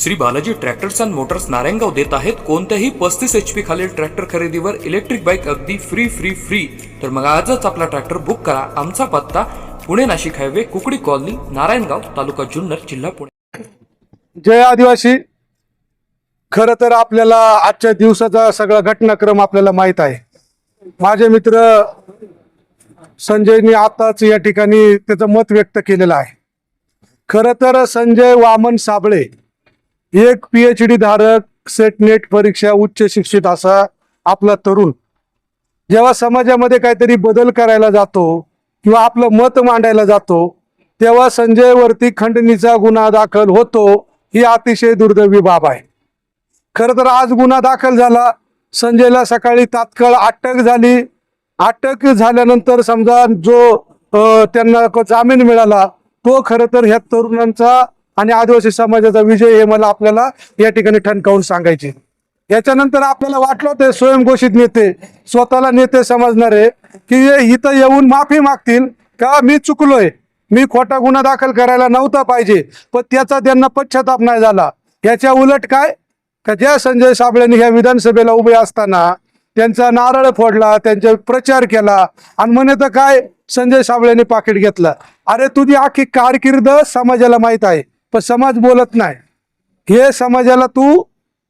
Shri Balaji tractors and motors Narayangaon देत आहेत. कोणत्याही पस्तीस एच पी खालील ट्रॅक्टर खरेदीवर इलेक्ट्रिक बाईक अगदी फ्री फ्री फ्री तर मग आजच आपला ट्रॅक्टर बुक करा. आमचा पत्ता पुणे नाशिक हायवे कुकडी कॉलनी नारायणगाव तालुका जुन्नर जिल्हा पुणे. जय आदिवासी. खरं तर आपल्याला आजच्या दिवसाचा सगळा घटनाक्रम आपल्याला माहीत आहे. माझे मित्र संजयनी आताच या ठिकाणी त्याचं मत व्यक्त केलेलं आहे. खरं तर संजय वामन साबळे एक पी एच डी धारक सेट नेट परीक्षा उच्च शिक्षित असा आपला तरुण. जेव्हा समाजामध्ये काहीतरी बदल करायला जातो किंवा आपलं मत मांडायला जातो तेव्हा संजयवरती खंडणीचा गुन्हा दाखल होतो ही अतिशय दुर्दैवी बाब आहे. खरं तर आज गुन्हा दाखल झाला. संजयला सकाळी तात्काळ अटक झाली. अटक झाल्यानंतर समजा जो त्यांना जामीन मिळाला तो खरं तर ह्या तरुणांचा आणि आदिवासी समाजाचा विजय हे मला आपल्याला या ठिकाणी ठणकावून सांगायचे. याच्यानंतर आपल्याला वाटलं ते स्वयंघोषित नेते स्वतःला नेते समजणारे की इथं येऊन माफी मागतील का? मी चुकलोय. मी खोटा गुन्हा दाखल करायला नव्हता पाहिजे पण त्याचा त्यांना पश्चाताप नाही झाला. याच्या उलट काय? का ज्या संजय साबळेंनी ह्या विधानसभेला उभे असताना त्यांचा नारळ फोडला त्यांचा प्रचार केला आणि म्हणे तर काय? संजय साबळेने पाकिट घेतलं. अरे तुझी आखी कारकीर्द समाजाला माहीत आहे. पण समाज बोलत नाही. हे समाजाला तू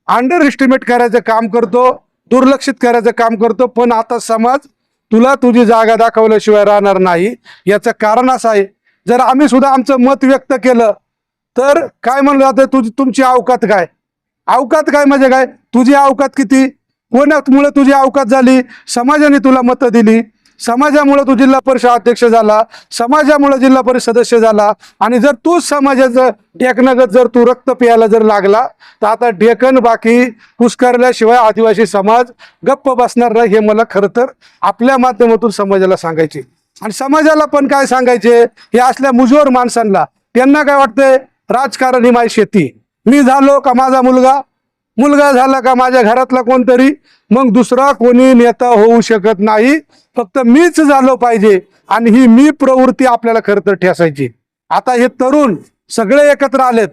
अंडर एस्टिमेट करायचं काम करतो दुर्लक्षित करायचं काम करतो पण आता समाज तुला तुझी जागा दाखवल्याशिवाय राहणार नाही. याचं कारण असं आहे जर आम्ही सुद्धा आमचं मत व्यक्त केलं तर काय म्हणलं जातं तुझी तुमची अवकात काय? अवकात काय म्हणजे काय? तुझी अवकात किती? कोणामुळे तुझी अवकात झाली? समाजाने तुला मतं दिली? समाजामुळे तू जिल्हा परिषद अध्यक्ष झाला समाजामुळे जिल्हा परिषद सदस्य झाला आणि जर तू समाजाचं ढेकनगत जर तू रक्त प्यायला जर लागला तर आता ढेकण बाकी पुस्कारल्याशिवाय आदिवासी समाज गप्प बसणार नाही हे मला खरं तर आपल्या माध्यमातून समाजाला सांगायचे. आणि समाजाला पण काय सांगायचे? हे असल्या मुजोर माणसांना त्यांना काय वाटतंय? राजकारण ही माझी शेती. मी झालो का माझा मुलगा? मुलगा झाला का माझ्या घरातला कोणतरी मग दुसरा कोणी नेता होऊ शकत नाही. फक्त मीच झालो पाहिजे आणि ही मी प्रवृत्ती आपल्याला खरं तर ठेसायची. आता हे तरुण सगळे एकत्र आलेत.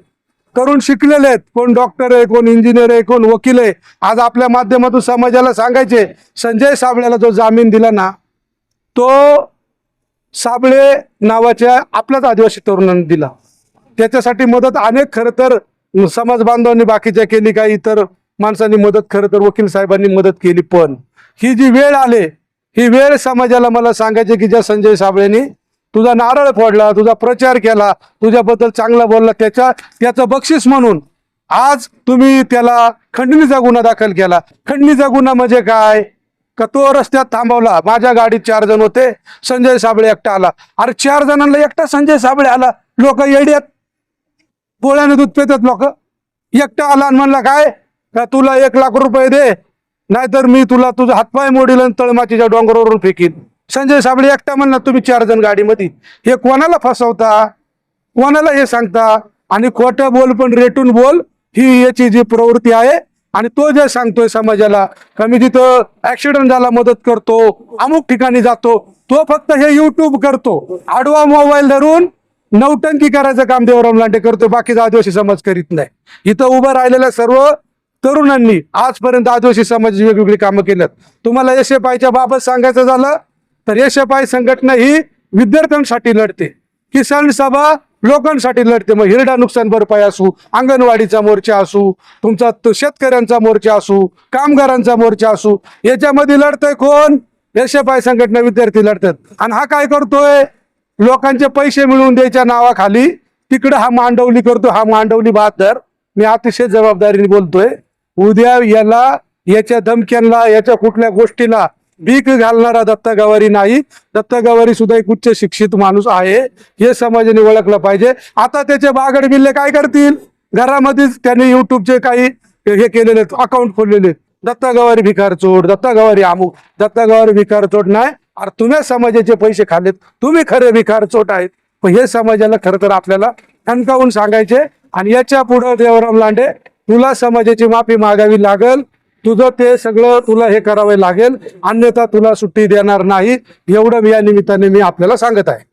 तरुण शिकलेले आहेत. कोण डॉक्टर आहे कोण इंजिनियर आहे कोण वकील आहे. आज आपल्या माध्यमातून समाजाला सांगायचे संजय साबळेला जो जामीन दिला ना तो साबळे नावाच्या आपल्याच आदिवासी तरुणांनी दिला. त्याच्यासाठी मदत अनेक खरं तर समाज बांधवांनी बाकीच्या केली काही इतर माणसांनी मदत खरं तर वकील साहेबांनी मदत केली पण ही जी वेळ आले ही वेळ समाजाला मला सांगायची की ज्या संजय साबळेनी तुझा नारळ फोडला तुझा प्रचार केला तुझ्याबद्दल चांगला बोलला त्याच्या त्याचं बक्षीस म्हणून आज तुम्ही त्याला खंडणीचा गुन्हा दाखल केला. खंडणीचा गुन्हा म्हणजे काय? का तो रस्त्यात थांबवला. माझ्या गाडीत चार जण होते. संजय साबळे एकटा आला. अरे चार जणांना एकटा संजय साबळे आला. लोक येड्यात. पोळ्याने दूध पितात लोक. एकटा आला म्हणला काय? का तुला एक लाख रुपये दे? नाहीतर मी तुला तुझा हातपाय मोडील आणि तळमाचीच्या डोंगरावरून फेकीन. संजय साबळे एकटा म्हणला तुम्ही चार जण गाडीमध्ये. हे कोणाला फसवता? कोणाला हे सांगता? आणि खोटं बोल पण रेटून बोल ही याची जी प्रवृत्ती आहे आणि तो जे सांगतोय समाजाला का मी तिथं ऍक्सिडेंट झाला मदत करतो अमुक ठिकाणी जातो तो फक्त हे युट्यूब करतो. आडवा मोबाईल धरून नौटंकी करायचं काम देवराम लांडे करतो बाकीचा आदिवासी समाज करीत नाही. इथं उभं राहिलेल्या सर्व तरुणांनी आजपर्यंत आदिवासी समाजाची वेगवेगळी कामं केल्यात. तुम्हाला यशपाईच्या बाबत सांगायचं झालं तर यशपाई संघटना ही विद्यार्थ्यांसाठी लढते. किसान सभा लोकांसाठी लढते. मग हिरडा नुकसान भरपाई असू अंगणवाडीचा मोर्चा असू तुमचा शेतकऱ्यांचा मोर्चा असू कामगारांचा मोर्चा असू याच्यामध्ये लढतोय कोण? यशपाई संघटना विद्यार्थी लढतात. आणि हा काय करतोय? लोकांचे पैसे मिळवून द्यायच्या नावाखाली तिकडं हा मांडवली करतो हा मांडवली बहादर. मी अतिशय जबाबदारीने बोलतोय उद्या याला याच्या धमक्यांना याच्या कुठल्या गोष्टीला भीक घालणारा दत्ता गवारी नाही. दत्ता गवारी सुद्धा एक उच्च शिक्षित माणूस आहे. हे समाजाने ओळखलं पाहिजे. आता त्याचे बागड बिल्ले काय करतील? घरामध्येच त्यांनी युट्यूबचे काही हे केलेले अकाउंट खोललेले दत्ता गवारी भिकार चोट दत्ता गवारी अमुक दत्ता गवारी भिकार चोट नाही. अरे तुम्ही समाजाचे पैसे खाल्लेत तुम्ही खरे भिकार चोट आहेत. पण हे समाजाला खरं तर आपल्याला ठणकावून सांगायचे आणि याच्या पुढं देवराम लांडे तुला समाजाची माफी मागावी लागल. तुझं ते सगळं तुला हे करावे लागेल. अन्यथा तुला सुट्टी देणार नाही. एवढं मी या निमित्ताने मी आपल्याला सांगत आहे.